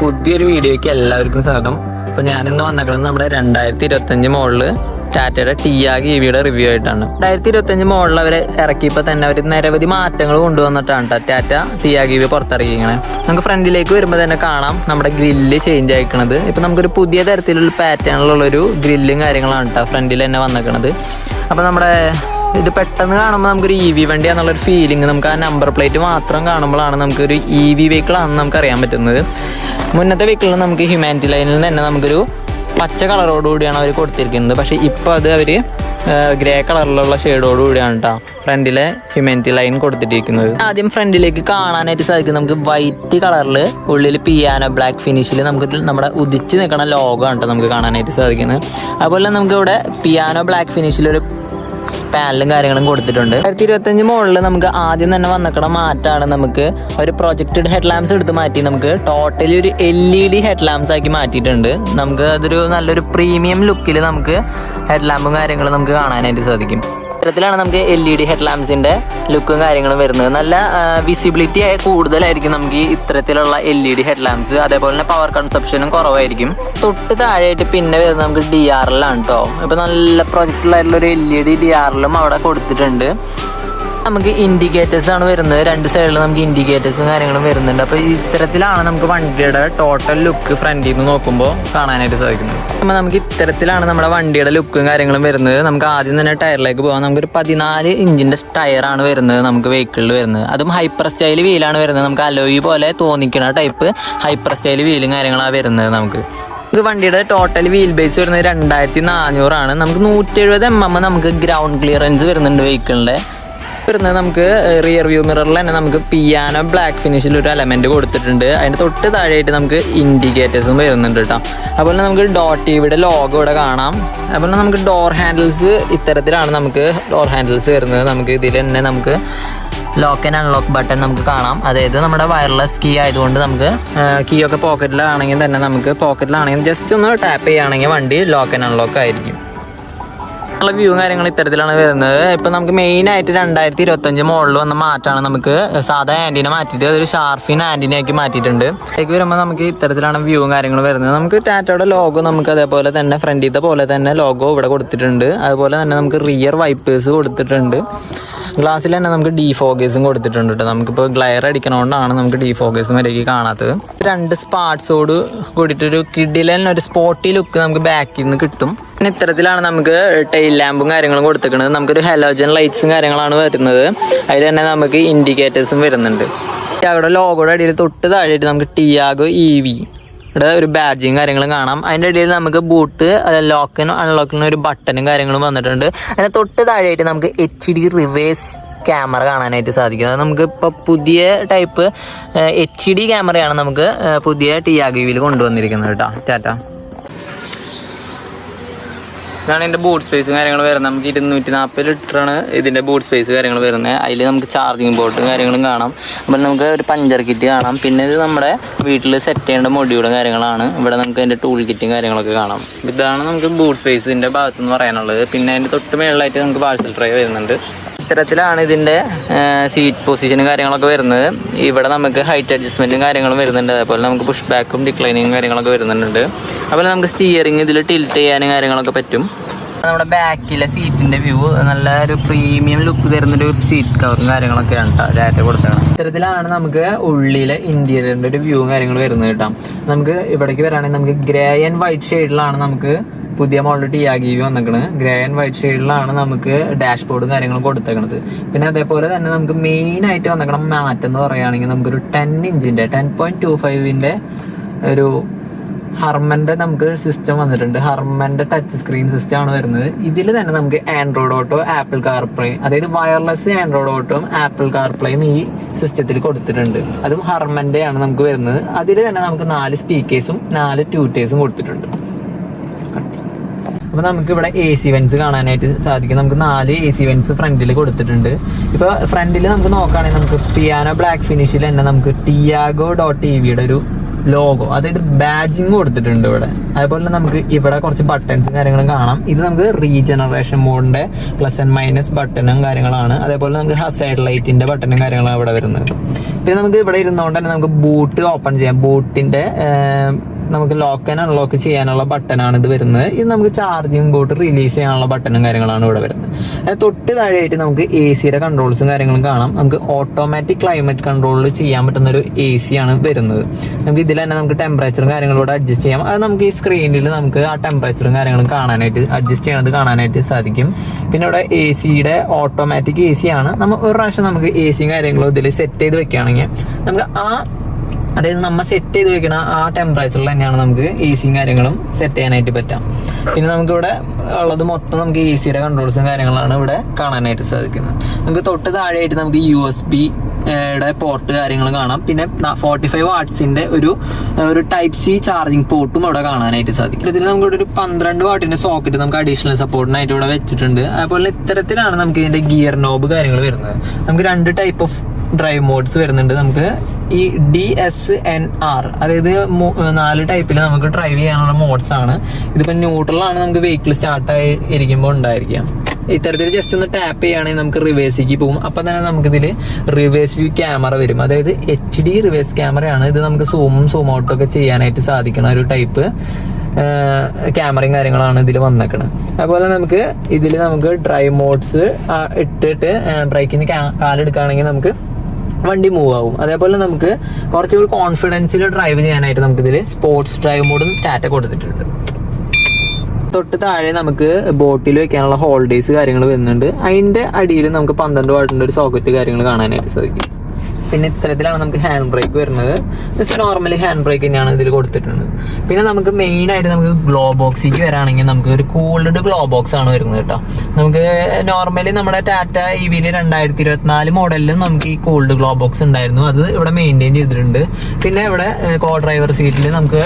പുതിയൊരു വീഡിയോയ്ക്ക് എല്ലാവർക്കും സ്വാഗതം. അപ്പോൾ ഞാനിന്ന് വന്നേക്കുന്നത് നമ്മുടെ രണ്ടായിരത്തി ഇരുപത്തഞ്ച് മോളിൽ ടാറ്റയുടെ ടിയാഗ് ഇ വിയുടെ റിവ്യൂ ആയിട്ടാണ്. രണ്ടായിരത്തി ഇരുപത്തഞ്ച് മോഡൽ അവർ ഇറക്കിയപ്പോൾ തന്നെ അവർ നിരവധി മാറ്റങ്ങൾ കൊണ്ടുവന്നിട്ടാണ് ട്ടോ ടാറ്റ ടിയാഗ് ഇ വി പുറത്തിറക്കിയിരിക്കണേ നമുക്ക് ഫ്രണ്ടിലേക്ക് വരുമ്പോൾ തന്നെ കാണാം നമ്മുടെ ഗ്രില്ല് ചേഞ്ച് ആയിക്കണത്. ഇപ്പം നമുക്കൊരു പുതിയ തരത്തിലുള്ള പാറ്റേണിലുള്ളൊരു ഗ്രില്ലും കാര്യങ്ങളാണ് കേട്ടോ ഫ്രണ്ടിൽ തന്നെ വന്നേക്കണത്. അപ്പോൾ നമ്മുടെ ഇത് പെട്ടെന്ന് കാണുമ്പോൾ നമുക്കൊരു ഇ വി വണ്ടി എന്നുള്ളൊരു ഫീലിംഗ് നമുക്ക് ആ നമ്പർ പ്ലേറ്റ് മാത്രം കാണുമ്പോഴാണ് നമുക്കൊരു ഇ വി വെഹിക്കിൾ ആണെന്ന് നമുക്ക് അറിയാൻ പറ്റുന്നത്. മുന്നത്തെ വെഹിക്കിളിൽ നമുക്ക് ഹ്യൂമാനിറ്റി ലൈനിൽ തന്നെ നമുക്കൊരു പച്ച കളറോടുകൂടിയാണ് അവർ കൊടുത്തിരിക്കുന്നത്. പക്ഷേ ഇപ്പോൾ അത് അവർ ഗ്രേ കളറിലുള്ള ഷെയ്ഡോട് കൂടിയാണ് കേട്ടോ ഫ്രണ്ടിലെ ഹ്യൂമാനിറ്റി ലൈൻ കൊടുത്തിട്ടിരിക്കുന്നത്. ആദ്യം ഫ്രണ്ടിലേക്ക് കാണാനായിട്ട് സാധിക്കും. നമുക്ക് വൈറ്റ് കളറിൽ ഉള്ളിൽ പിയാനോ ബ്ലാക്ക് ഫിനിഷിൽ നമുക്ക് നമ്മുടെ ഉദിച്ച് നിൽക്കുന്ന ലോഗോ ആണ് കേട്ടോ നമുക്ക് കാണാനായിട്ട് സാധിക്കുന്നത്. അതുപോലെ നമുക്ക് ഇവിടെ പിയാനോ ബ്ലാക്ക് ഫിനിഷിൽ ഒരു പാനലും കാര്യങ്ങളും കൊടുത്തിട്ടുണ്ട്. രണ്ടായിരത്തി ഇരുപത്തഞ്ച് മുകളിൽ നമുക്ക് ആദ്യം തന്നെ വന്നിക്കണ മാറ്റാണ് നമുക്ക് ഒരു പ്രൊജക്റ്റഡ് ഹെഡ് ലാംപ്സ് എടുത്ത് മാറ്റി നമുക്ക് ടോട്ടലി ഒരു L E D head lamps ആക്കി മാറ്റിയിട്ടുണ്ട്. നമുക്ക് അതൊരു നല്ലൊരു പ്രീമിയം ലുക്കിൽ നമുക്ക് ഹെഡ് ലാമ്പും കാര്യങ്ങളും നമുക്ക് കാണാനായിട്ട് സാധിക്കും. ഇത്തരത്തിലാണ് നമുക്ക് എൽ ഇ ഡി ഹെഡ് ലുക്കും കാര്യങ്ങളും വരുന്നത്. നല്ല വിസിബിലിറ്റി ആയി കൂടുതലായിരിക്കും നമുക്ക് ഈ ഇത്തരത്തിലുള്ള എൽ ഇ ഡി ഹെഡ് അതേപോലെ തന്നെ പവർ കൺസപ്ഷനും കുറവായിരിക്കും. തൊട്ട് താഴെയായിട്ട് പിന്നെ വരുന്നത് നമുക്ക് ഡി ആർ എല്ലാണ് കേട്ടോ ഇപ്പൊ നല്ല പ്രൊജക്റ്റിലായിട്ടുള്ള ഒരു L E D D R എല്ലും അവിടെ കൊടുത്തിട്ടുണ്ട്. നമുക്ക് ഇൻഡിക്കേറ്റേഴ്സ് ആണ് വരുന്നത്. രണ്ട് സൈഡിൽ നമുക്ക് ഇൻഡിക്കേറ്റേഴ്സും കാര്യങ്ങളും വരുന്നുണ്ട്. അപ്പോൾ ഇത്തരത്തിലാണ് നമുക്ക് വണ്ടിയുടെ ടോട്ടൽ ലുക്ക് ഫ്രണ്ടിൽ നിന്ന് നോക്കുമ്പോൾ കാണാനായിട്ട് സാധിക്കുന്നത്. അപ്പോൾ നമുക്ക് ഇത്തരത്തിലാണ് നമ്മുടെ വണ്ടിയുടെ ലുക്കും കാര്യങ്ങളും വരുന്നത്. നമുക്ക് ആദ്യം തന്നെ ടയറിലേക്ക് പോകാം നമുക്കൊരു പതിനാല് ഇഞ്ചിന്റെ ടയറാണ് വരുന്നത് നമുക്ക് വെഹിക്കിളിൽ വരുന്നത്. അതും ഹൈപ്പർ സ്റ്റൈൽ വീലാണ് വരുന്നത്. നമുക്ക് അലോയി പോലെ തോന്നിക്കുന്ന ടൈപ്പ് ഹൈപ്പർ സ്റ്റൈൽ വീലും കാര്യങ്ങളാണ് വരുന്നത് നമുക്ക്. നമുക്ക് വണ്ടിയുടെ ടോട്ടൽ വീൽ ബേസ് വരുന്നത് രണ്ടായിരത്തി നാനൂറാണ്. നമുക്ക് നൂറ്റി എഴുപത് എം എം നമുക്ക് ഗ്രൗണ്ട് ക്ലിയറൻസ് വരുന്നുണ്ട് വെഹിക്കിളിന്റെ വരുന്നത് നമുക്ക് റിയർ വ്യൂ മിററിൽ തന്നെ നമുക്ക് പിയാനോ ബ്ലാക്ക് ഫിനിഷിൽ ഒരു എലമെന്റ് കൊടുത്തിട്ടുണ്ട്. അതിന്റെ തൊട്ട് താഴെയായിട്ട് നമുക്ക് ഇൻഡിക്കേറ്റേഴ്സും വരുന്നുണ്ട് കേട്ടോ അതുപോലെ നമുക്ക് ഡോട്ട് ഇവിടെ ലോഗോ ഇവിടെ കാണാം. അതുപോലെ നമുക്ക് ഡോർ ഹാൻഡിൽസ് ഇത്തരത്തിലാണ് നമുക്ക് ഡോർ ഹാൻഡിൽസ് വരുന്നത്. നമുക്ക് ഇതിൽ തന്നെ നമുക്ക് ലോക്ക് ആൻഡ് അൺലോക്ക് ബട്ടൺ നമുക്ക് കാണാം. അതായത് നമ്മുടെ വയർലെസ് കീ ആയതുകൊണ്ട് നമുക്ക് കീ ഒക്കെ പോക്കറ്റിലാണെങ്കിൽ തന്നെ നമുക്ക് പോക്കറ്റിലാണെങ്കിൽ ജസ്റ്റ് ഒന്ന് ടാപ്പ് ചെയ്യുകയാണെങ്കിൽ വണ്ടി ലോക്ക് ആൻഡ് അൺലോക്ക് ആയിരിക്കും. ഉള്ള വ്യൂ കാര്യങ്ങൾ ഇത്തരത്തിലാണ് വരുന്നത്. ഇപ്പൊ നമുക്ക് മെയിൻ ആയിട്ട് രണ്ടായിരത്തി ഇരുപത്തഞ്ച് മോഡൽ വന്ന മാറ്റാണ് നമുക്ക് സാധാ ആന്റിനെ മാറ്റിയിട്ട് അതൊരു ഷാർഫിൻ ആന്റിനെ ആക്കി മാറ്റിയിട്ടുണ്ട്. അതിലേക്ക് വരുമ്പോൾ നമുക്ക് ഇത്തരത്തിലാണ് വ്യൂവും കാര്യങ്ങളും വരുന്നത്. നമുക്ക് ടാറ്റയുടെ ലോഗോ നമുക്ക് അതേപോലെ തന്നെ ഫ്രണ്ടിലത്തെ പോലെ തന്നെ ലോഗോ ഇവിടെ കൊടുത്തിട്ടുണ്ട്. അതുപോലെ തന്നെ നമുക്ക് റിയർ വൈപ്പേഴ്സ് കൊടുത്തിട്ടുണ്ട്. ഗ്ലാസ്സിൽ തന്നെ നമുക്ക് ഡീ ഡീഫോക്കേസും കൊടുത്തിട്ടുണ്ട് കേട്ടോ നമുക്കിപ്പോൾ ഗ്ലയർ അടിക്കണോണ്ടാണ് നമുക്ക് ഡീ ഡീഫോക്കേസും വരേക്ക് കാണാത്തത്. രണ്ട് സ്പാർട്സോട് കൂടിയിട്ടൊരു കിഡിലൻ ഒരു സ്പോട്ടി ലുക്ക് നമുക്ക് ബാക്കിൽ നിന്ന് കിട്ടും. പിന്നെ ഇത്തരത്തിലാണ് നമുക്ക് ടെയിൽ ലാമ്പും കാര്യങ്ങളും കൊടുത്തിരിക്കുന്നത്. നമുക്കൊരു ഹലോജൻ ലൈറ്റ്സും കാര്യങ്ങളാണ് വരുന്നത്. അതിൽ തന്നെ നമുക്ക് ഇൻഡിക്കേറ്റേഴ്സും വരുന്നുണ്ട്. അവിടെ ലോഗോയുടെ അടിയിൽ തൊട്ട് താഴെയായിട്ട് നമുക്ക് ടിയാഗോ ഇ വി ഇവിടെ ഒരു ബാഡ്ജിങ് കാര്യങ്ങളും കാണാം. അതിന്റെ ഇടയിൽ നമുക്ക് ബൂട്ട് ലോക്കിനും അൺലോക്കിനും ഒരു ബട്ടണും കാര്യങ്ങളും വന്നിട്ടുണ്ട്. അതിന് തൊട്ട് താഴെയായിട്ട് നമുക്ക് എച്ച് ഡി റിവേഴ്സ് ക്യാമറ കാണാനായിട്ട് സാധിക്കും. അത് നമുക്ക് ഇപ്പോൾ പുതിയ ടൈപ്പ് എച്ച് ഡി ക്യാമറയാണ് നമുക്ക് പുതിയ ടി ടിയാഗോയിൽ കൊണ്ടുവന്നിരിക്കുന്നത് കേട്ടോ. ടാറ്റ. ഇതാണ് ഇതിന്റെ ബൂട്ട് സ്പേസും കാര്യങ്ങൾ വരുന്നത്. നമുക്ക് ഇരുന്നൂറ്റി നാൽപ്പത് ലിറ്ററാണ് ഇതിന്റെ ബൂട്ട് സ്പേസ് കാര്യങ്ങൾ വരുന്നത്. അതിൽ നമുക്ക് ചാർജിങ് ബോട്ടും കാര്യങ്ങളും കാണാം. അപ്പോൾ നമുക്ക് ഒരു പഞ്ചർ കിറ്റ് കാണാം. പിന്നെ ഇത് നമ്മുടെ വീട്ടിൽ സെറ്റ് ചെയ്യേണ്ട മൊഡ്യൂളും കാര്യങ്ങളാണ്. ഇവിടെ നമുക്ക് അതിന്റെ ടൂൾ കിറ്റും കാര്യങ്ങളൊക്കെ കാണാം. ഇതാണ് നമുക്ക് ബൂട്ട് സ്പേസിന്റെ ഭാഗത്ത് നിന്ന് പറയാനുള്ളത്. പിന്നെ അതിന്റെ തൊട്ട് മേളിലായിട്ട് നമുക്ക് പാഴ്സൽ ട്രേ വരുന്നുണ്ട്. ഇത്തരത്തിലാണ് ഇതിന്റെ സീറ്റ് പൊസിഷനും കാര്യങ്ങളൊക്കെ വരുന്നത്. ഇവിടെ നമുക്ക് ഹൈറ്റ് അഡ്ജസ്റ്റ്മെന്റും കാര്യങ്ങളും വരുന്നുണ്ട്. അതേപോലെ നമുക്ക് പുഷ് ബാക്കും ഡിക്ലൈനിങ്ങും കാര്യങ്ങളൊക്കെ വരുന്നുണ്ട്. അതുപോലെ നമുക്ക് സ്റ്റിയറിങ് ഇതിൽ ടിൽറ്റ് ചെയ്യാനും കാര്യങ്ങളൊക്കെ പറ്റും. നമ്മുടെ ബാക്കിലെ സീറ്റിന്റെ വ്യൂ നല്ല ഒരു പ്രീമിയം ലുക്ക് തരുന്നൊരു സീറ്റ് കവറും കാര്യങ്ങളൊക്കെയാണ് ഡാറ്റ കൊടുത്തത് ഇത്തരത്തിലാണ് നമുക്ക് ഉള്ളിലെ ഇന്റീരിയറിന്റെ ഒരു വ്യൂ കാര്യങ്ങളും വരുന്നത് കേട്ടോ നമുക്ക് ഇവിടേക്ക് വരാണെങ്കിൽ നമുക്ക് ഗ്രേ ആൻഡ് വൈറ്റ് ഷെയ്ഡിലാണ് നമുക്ക് പുതിയ മോഡൽ ടിയാഗി വന്നിക്കണ്. ഗ്രേ ആൻഡ് വൈറ്റ് ഷെയ്ഡിലാണ് നമുക്ക് ഡാഷ് ബോർഡും കാര്യങ്ങളും കൊടുത്തേക്കണത്. പിന്നെ അതേപോലെ തന്നെ നമുക്ക് മെയിൻ ആയിട്ട് വന്നിക്കണം മാറ്റം എന്ന് പറയുകയാണെങ്കിൽ നമുക്കൊരു ടെൻ ഇഞ്ചിന്റെ ടെൻ പോയിന്റ് ടു ഫൈവിന്റെ ഒരു ഹർമന്റെ നമുക്ക് സിസ്റ്റം വന്നിട്ടുണ്ട്. ഹർമന്റെ ടച്ച് സ്ക്രീൻ സിസ്റ്റം ആണ് വരുന്നത്. ഇതിൽ തന്നെ നമുക്ക് ആൻഡ്രോയിഡ് ഓട്ടോ ആപ്പിൾ കാർപ്ലേ അതായത് വയർലെസ് ആൻഡ്രോയിഡ് ഓട്ടോയും ആപ്പിൾ കാർപ്ലേയും ഈ സിസ്റ്റത്തിൽ കൊടുത്തിട്ടുണ്ട്. അതും ഹർമന്റെ ആണ് നമുക്ക് വരുന്നത്. അതിൽ തന്നെ നമുക്ക് നാല് സ്പീക്കേഴ്സും നാല് ട്യൂട്ടേഴ്സും കൊടുത്തിട്ടുണ്ട്. അപ്പൊ നമുക്ക് ഇവിടെ എ സി വെൻസ് കാണാനായിട്ട് സാധിക്കും. നമുക്ക് നാല് എ സി വെൻസ് ഫ്രണ്ടിൽ കൊടുത്തിട്ടുണ്ട്. ഇപ്പൊ ഫ്രണ്ടിൽ നമുക്ക് നോക്കുകയാണെങ്കിൽ നമുക്ക് പിയാനോ ബ്ലാക്ക് ഫിനിഷിൽ തന്നെ നമുക്ക് ടിയാഗോ ഡോട്ട് ടി വിയുടെ ഒരു ലോഗോ അതായത് ബാഡ്ജിങ് കൊടുത്തിട്ടുണ്ട് ഇവിടെ. അതുപോലെ തന്നെ നമുക്ക് ഇവിടെ കുറച്ച് ബട്ടൺസും കാര്യങ്ങളും കാണാം. ഇത് നമുക്ക് റീജനറേഷൻ മോഡിന്റെ പ്ലസ് ആൻഡ് മൈനസ് ബട്ടണും കാര്യങ്ങളാണ്. അതേപോലെ നമുക്ക് സൈഡ് ലൈറ്റിന്റെ ബട്ടണും കാര്യങ്ങളാണ് ഇവിടെ വരുന്നത്. പിന്നെ നമുക്ക് ഇവിടെ ഇരുന്നുകൊണ്ട് തന്നെ നമുക്ക് ബൂട്ട് ഓപ്പൺ ചെയ്യാം. ബൂട്ടിന്റെ നമുക്ക് ലോക്ക് ആൻഡ് അൺലോക്ക് ചെയ്യാനുള്ള ബട്ടനാണ് ഇത് വരുന്നത്. ഇത് നമുക്ക് ചാർജിങ് ബോട്ട് റിലീസ് ചെയ്യാനുള്ള ബട്ടണും കാര്യങ്ങളാണ് ഇവിടെ വരുന്നത്. അതിന് തൊട്ട് താഴെയായിട്ട് നമുക്ക് എ സിയുടെ കൺട്രോൾസും കാര്യങ്ങളും കാണാം. നമുക്ക് ഓട്ടോമാറ്റിക് ക്ലൈമറ്റ് കൺട്രോളിൽ ചെയ്യാൻ പറ്റുന്ന ഒരു എ സി ആണ് വരുന്നത്. നമുക്ക് ഇതിൽ തന്നെ നമുക്ക് ടെമ്പറേച്ചറും കാര്യങ്ങളും കൂടെ അഡ്ജസ്റ്റ് ചെയ്യാം. അത് നമുക്ക് ഈ സ്ക്രീനിൽ നമുക്ക് ആ ടെമ്പറേച്ചറും കാര്യങ്ങളും കാണാനായിട്ട് അഡ്ജസ്റ്റ് ചെയ്യണത് കാണാനായിട്ട് സാധിക്കും. പിന്നെ ഇവിടെ എ സിയുടെ ഓട്ടോമാറ്റിക് എ സി ആണ്. നമ്മൾ ഒരു പ്രാവശ്യം നമുക്ക് എ സിയും കാര്യങ്ങളും ഇതിൽ സെറ്റ് ചെയ്ത് വെക്കുകയാണെങ്കിൽ നമുക്ക് ആ അതായത് നമ്മൾ സെറ്റ് ചെയ്ത് വെക്കണ ആ ടെമ്പറേച്ചറിൽ തന്നെയാണ് നമുക്ക് എ സിയും കാര്യങ്ങളും സെറ്റ് ചെയ്യാനായിട്ട് പറ്റാം. പിന്നെ നമുക്ക് ഇവിടെ ഉള്ളത് മൊത്തം നമുക്ക് എ സിയുടെ കൺട്രോൾസും കാര്യങ്ങളാണ് ഇവിടെ കാണാനായിട്ട് സാധിക്കുന്നത്. നമുക്ക് തൊട്ട് താഴെയായിട്ട് നമുക്ക് യു എസ് ബി യുടെ പോർട്ട് കാര്യങ്ങൾ കാണാം. പിന്നെ ഫോർട്ടി ഫൈവ് വാട്ട്സിന്റെ ഒരു ഒരു ടൈപ്പ് സി ചാർജിങ് പോർട്ടും അവിടെ കാണാനായിട്ട് സാധിക്കും. ഇതിൽ നമുക്ക് ഇവിടെ ഒരു പന്ത്രണ്ട് വാട്ടിന്റെ സോക്കറ്റ് നമുക്ക് അഡീഷണൽ സപ്പോർട്ടിനായിട്ട് ഇവിടെ വെച്ചിട്ടുണ്ട്. അതുപോലെ ഇത്തരത്തിലാണ് നമുക്ക് ഇതിന്റെ ഗിയർ നോബ് കാര്യങ്ങൾ വരുന്നത്. നമുക്ക് രണ്ട് ടൈപ്പ് ഓഫ് ഡ്രൈവ് മോഡ്സ് വരുന്നുണ്ട് നമുക്ക് ഈ ഡി എസ് എൻ ആർ അതായത് നാല് ടൈപ്പിൽ നമുക്ക് ഡ്രൈവ് ചെയ്യാനുള്ള മോഡ്സ് ആണ്. ഇതിപ്പോൾ ന്യൂട്രലാണ് നമുക്ക് വെഹിക്കിൾ സ്റ്റാർട്ട് ആയി ഇരിക്കുമ്പോൾ ഉണ്ടായിരിക്കാം ഇത്തരത്തിൽ ജസ്റ്റ് ഒന്ന് ടാപ്പ് ചെയ്യുകയാണെങ്കിൽ നമുക്ക് റിവേഴ്സിലേക്ക് പോകും. അപ്പം തന്നെ നമുക്കിതിൽ റിവേഴ്സ് വ്യൂ ക്യാമറ വരും. അതായത് എച്ച് ഡി റിവേഴ്സ് ക്യാമറയാണ് ഇത് നമുക്ക് സൂമും സൂം ഔട്ടും ഒക്കെ ചെയ്യാനായിട്ട് സാധിക്കുന്ന ഒരു ടൈപ്പ് ക്യാമറയും കാര്യങ്ങളാണ് ഇതിൽ വന്നേക്കുന്നത് അതുപോലെ നമുക്ക് ഇതിൽ നമുക്ക് ഡ്രൈവ് മോഡ്സ് ഇട്ടിട്ട് ബ്രേക്കിന് കാലെടുക്കുകയാണെങ്കിൽ നമുക്ക് വണ്ടി മൂവ് ആവും. അതേപോലെ നമുക്ക് കുറച്ചുകൂടി കോൺഫിഡൻസിൽ ഡ്രൈവ് ചെയ്യാനായിട്ട് നമുക്ക് ഇതിൽ സ്പോർട്സ് ഡ്രൈവ് മോഡും ടാറ്റ കൊടുത്തിട്ടുണ്ട്. തൊട്ട് താഴെ നമുക്ക് ബോട്ടിൽ വെക്കാനുള്ള ഹോൾഡേഴ്സ് കാര്യങ്ങൾ വരുന്നുണ്ട്. അതിന്റെ അടിയിൽ നമുക്ക് പന്ത്രണ്ട് വാട്ടിന്റെ ഒരു സോക്കറ്റ് കാര്യങ്ങൾ കാണാനായിട്ട് സാധിക്കും. പിന്നെ ഇത്തരത്തിലാണ് നമുക്ക് ഹാൻഡ് ബ്രേക്ക് വരുന്നത്. ജസ്റ്റ് നോർമലി ഹാൻഡ് ബ്രേക്ക് തന്നെയാണ് ഇതിൽ കൊടുത്തിട്ടുള്ളത്. പിന്നെ നമുക്ക് മെയിൻ ആയിട്ട് നമുക്ക് ഗ്ലോ ബോക്സിലേക്ക് വരാണെങ്കിൽ നമുക്ക് ഒരു കൂൾഡ് ഗ്ലോ ബോക്സ് ആണ് വരുന്നത് കേട്ടോ. നമുക്ക് നോർമലി നമ്മുടെ ടാറ്റ ഇ വിയിൽ രണ്ടായിരത്തി ഇരുപത്തിനാല് മോഡലിലും നമുക്ക് ഈ കൂൾഡ് ഗ്ലോ ബോക്സ് ഉണ്ടായിരുന്നു. അത് ഇവിടെ മെയിന്റെയിൻ ചെയ്തിട്ടുണ്ട്. പിന്നെ ഇവിടെ കോ ഡ്രൈവർ സീറ്റിൽ നമുക്ക്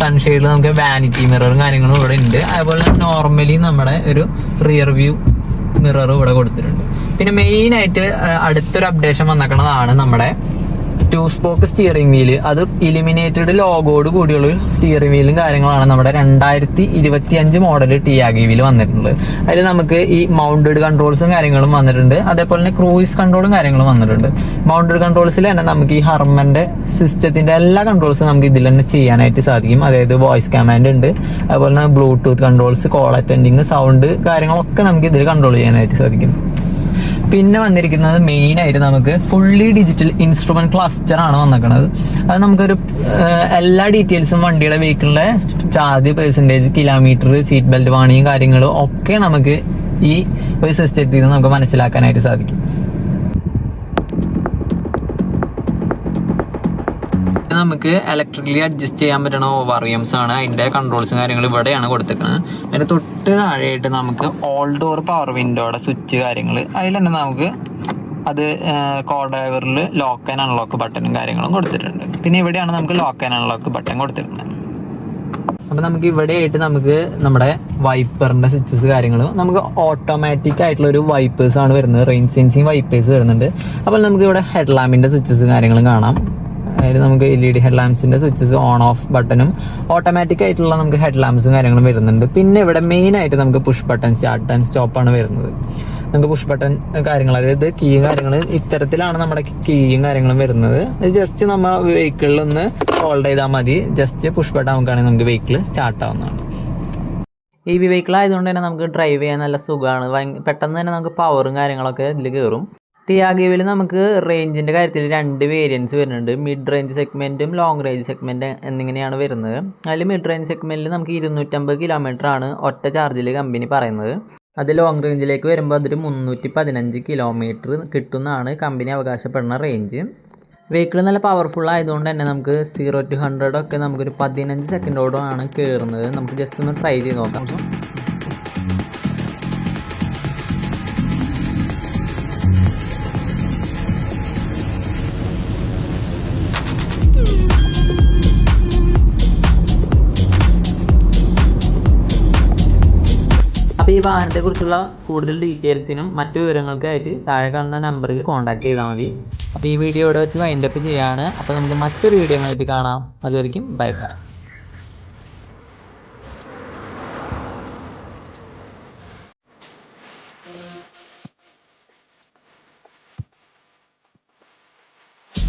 സൺഷെയ്ഡിൽ നമുക്ക് വാനിറ്റി മിററും കാര്യങ്ങളും ഇവിടെ ഉണ്ട്. അതുപോലെ നോർമലി നമ്മുടെ ഒരു റിയർ വ്യൂ മിററും ഇവിടെ കൊടുത്തിട്ടുണ്ട്. പിന്നെ മെയിൻ ആയിട്ട് അടുത്തൊരു അപ്ഡേഷൻ വന്നേക്കണതാണ് നമ്മുടെ ടു സ്പോക്ക് സ്റ്റിയറിംഗ് വീൽ അത് ഇലിമിനേറ്റഡ് ലോഗോട് കൂടിയുള്ള സ്റ്റിയറിംഗ് വീലും കാര്യങ്ങളാണ് നമ്മുടെ രണ്ടായിരത്തി ഇരുപത്തി അഞ്ച് മോഡൽ ടിയാഗി വീൽ വന്നിട്ടുണ്ട് അതിൽ നമുക്ക് ഈ മൗണ്ടഡ് കൺട്രോൾസും കാര്യങ്ങളും വന്നിട്ടുണ്ട്. അതേപോലെ തന്നെ ക്രൂയിസ് കൺട്രോളും കാര്യങ്ങളും വന്നിട്ടുണ്ട്. മൗണ്ടഡ് കൺട്രോൾസിൽ തന്നെ നമുക്ക് ഈ ഹർമന്റെ സിസ്റ്റത്തിന്റെ എല്ലാ കൺട്രോൾസും നമുക്ക് ഇതിൽ തന്നെ ചെയ്യാനായിട്ട് സാധിക്കും. അതായത് വോയിസ് കമാൻഡ് ഉണ്ട്. അതുപോലെ തന്നെ Bluetooth controls call attending sound കാര്യങ്ങളൊക്കെ നമുക്ക് ഇതിൽ കൺട്രോൾ ചെയ്യാനായിട്ട് സാധിക്കും. പിന്നെ വന്നിരിക്കുന്നത് മെയിൻ ആയിട്ട് നമുക്ക് ഫുള്ളി ഡിജിറ്റൽ ഇൻസ്ട്രുമെന്റ് ക്ലസ്റ്റർ ആണ് വന്നിരിക്കുന്നത് അത് നമുക്കൊരു എല്ലാ ഡീറ്റെയിൽസും വണ്ടിയുടെ വെഹിക്കിളിലെ charge percentage kilometre seat belt വാണിയും കാര്യങ്ങളും ഒക്കെ നമുക്ക് ഈ ഒരു സിസ്റ്റത്തിൽ നിന്ന് നമുക്ക് മനസ്സിലാക്കാനായിട്ട് സാധിക്കും. നമുക്ക് ഇലക്ട്രിക്കലി അഡ്ജസ്റ്റ് ചെയ്യാൻ പറ്റുന്ന ഓവറിയംസ് ആണ്. അതിന്റെ കൺട്രോൾസും കാര്യങ്ങളും ഇവിടെയാണ് കൊടുത്തേക്കുന്നത് അതിന്റെ തൊട്ട് താഴെയായിട്ട് നമുക്ക് ഓൾ ഡോർ പവർ വിൻഡോയുടെ സ്വിച്ച് കാര്യങ്ങൾ. അതിൽ തന്നെ നമുക്ക് അത് കോ ഡ്രൈവറിൽ ലോക്ക് ആൻഡ് അൺലോക്ക് ബട്ടണും കാര്യങ്ങളും കൊടുത്തിട്ടുണ്ട്. പിന്നെ ഇവിടെയാണ് നമുക്ക് ലോക്ക് ആൻഡ് അൺലോക്ക് ബട്ടൺ കൊടുത്തിരുന്നത് അപ്പോൾ നമുക്ക് ഇവിടെ ആയിട്ട് നമുക്ക് നമ്മുടെ വൈപ്പറിന്റെ സ്വിച്ചസ് കാര്യങ്ങളും നമുക്ക് ഓട്ടോമാറ്റിക് ആയിട്ടുള്ള ഒരു വൈപ്പേഴ്സ് ആണ് വരുന്നത്. റെയിൻ സെൻസിങ് വൈപ്പേഴ്സ് വരുന്നുണ്ട്. അപ്പോൾ നമുക്ക് ഇവിടെ ഹെഡ് ലാമ്പിന്റെ സ്വിച്ചസ് കാര്യങ്ങളും കാണാം. അതായത് നമുക്ക് എൽ ഇ ഡി ഹെഡ് ലാമ്പ്സിന്റെ സ്വിച്ചസ് ഓൺ ഓഫ് ബട്ടണും ഓട്ടോമാറ്റിക് ആയിട്ടുള്ള നമുക്ക് ഹെഡ് ലാമ്പ്സും കാര്യങ്ങളും വരുന്നുണ്ട്. പിന്നെ ഇവിടെ മെയിൻ ആയിട്ട് നമുക്ക് push button start and stop ആണ് വരുന്നത്. നമുക്ക് പുഷ് ബട്ടൺ കാര്യങ്ങൾ അതായത് കീയും കാര്യങ്ങളും ഇത്തരത്തിലാണ് നമ്മുടെ കീയും കാര്യങ്ങളും വരുന്നത്. ജസ്റ്റ് നമ്മൾ വെഹിക്കിളിൽ ഒന്ന് ഹോൾഡ് ചെയ്താൽ മതി. ജസ്റ്റ് പുഷ് ബട്ടൺ നമുക്കാണെങ്കിൽ നമുക്ക് വെഹിക്കിൾ സ്റ്റാർട്ട് ആവുന്നതാണ്. ഈ വി വെഹിക്കിൾ ആയതുകൊണ്ട് തന്നെ നമുക്ക് ഡ്രൈവ് ചെയ്യാൻ നല്ല സുഖമാണ്. പെട്ടെന്ന് തന്നെ നമുക്ക് പവറും കാര്യങ്ങളൊക്കെ ഇതിൽ കയറും ടിയാഗോയിൽ നമുക്ക് റേഞ്ചിന്റെ കാര്യത്തിൽ രണ്ട് വേരിയൻസ് വരുന്നുണ്ട്. മിഡ് റേഞ്ച് സെഗ്മെന്റും ലോങ് റേഞ്ച് സെഗ്മെന്റ് എന്നിങ്ങനെയാണ് വരുന്നത്. അതിൽ മിഡ് റേഞ്ച് സെഗ്മെന്റിൽ നമുക്ക് ഇരുന്നൂറ്റമ്പത് ആണ് ഒറ്റ ചാർജിൽ കമ്പനി പറയുന്നത്. അത് ലോങ് റേഞ്ചിലേക്ക് വരുമ്പോൾ അതൊരു മുന്നൂറ്റി പതിനഞ്ച് കിലോമീറ്റർ കിട്ടുന്നതാണ് കമ്പനി അവകാശപ്പെടുന്ന റേഞ്ച് വെഹിക്കിൾ നല്ല പവർഫുൾ ആയതുകൊണ്ട് തന്നെ നമുക്ക് സീറോ ടു ഹൺഡ്രഡ് ഒക്കെ നമുക്കൊരു പതിനഞ്ച് സെക്കൻഡോടാണ് കയറുന്നത് നമുക്ക് ജസ്റ്റ് ഒന്ന് ട്രൈ ചെയ്ത് നോക്കാം. അപ്പോൾ ഈ വാഹനത്തെക്കുറിച്ചുള്ള കൂടുതൽ ഡീറ്റെയിൽസിനും മറ്റു വിവരങ്ങൾക്കായിട്ട് താഴെ കാണുന്ന നമ്പറിൽ കോൺടാക്ട് ചെയ്താൽ മതി. അപ്പോൾ ഈ വീഡിയോ ഇവിടെ വെച്ച് വൈൻഡപ്പ് ചെയ്യാണ്. അപ്പോൾ നമുക്ക് മറ്റൊരു വീഡിയോ ആയിട്ട് കാണാം. അതുവരയ്ക്കും ബൈ ബൈ